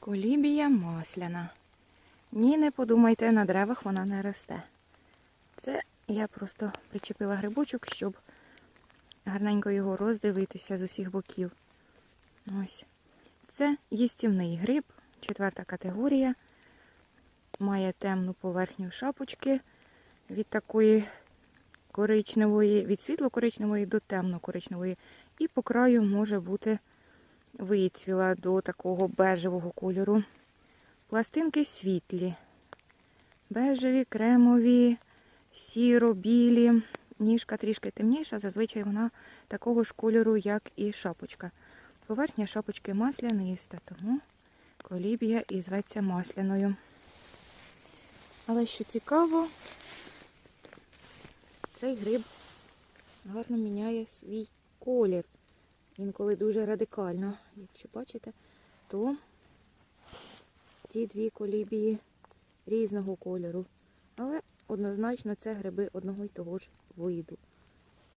Колібія масляна. Ні, не подумайте, на деревах вона не росте. Це я просто причепила грибочок, щоб гарненько його роздивитися з усіх боків. Ось. Це їстівний гриб, четверта категорія. Має темну поверхню шапочки від такої коричневої, від світло-коричневої до темно-коричневої. І по краю може бути вицвіла до такого бежевого кольору. Пластинки світлі, бежеві, кремові, сіро-білі. Ніжка трішки темніша, зазвичай вона такого ж кольору, як і шапочка. Поверхня шапочки масляниста, тому колібія і зветься масляною. Але що цікаво, цей гриб гарно міняє свій колір. Інколи дуже радикально. Якщо бачите, то ці дві колібії різного кольору. Але однозначно це гриби одного й того ж виду.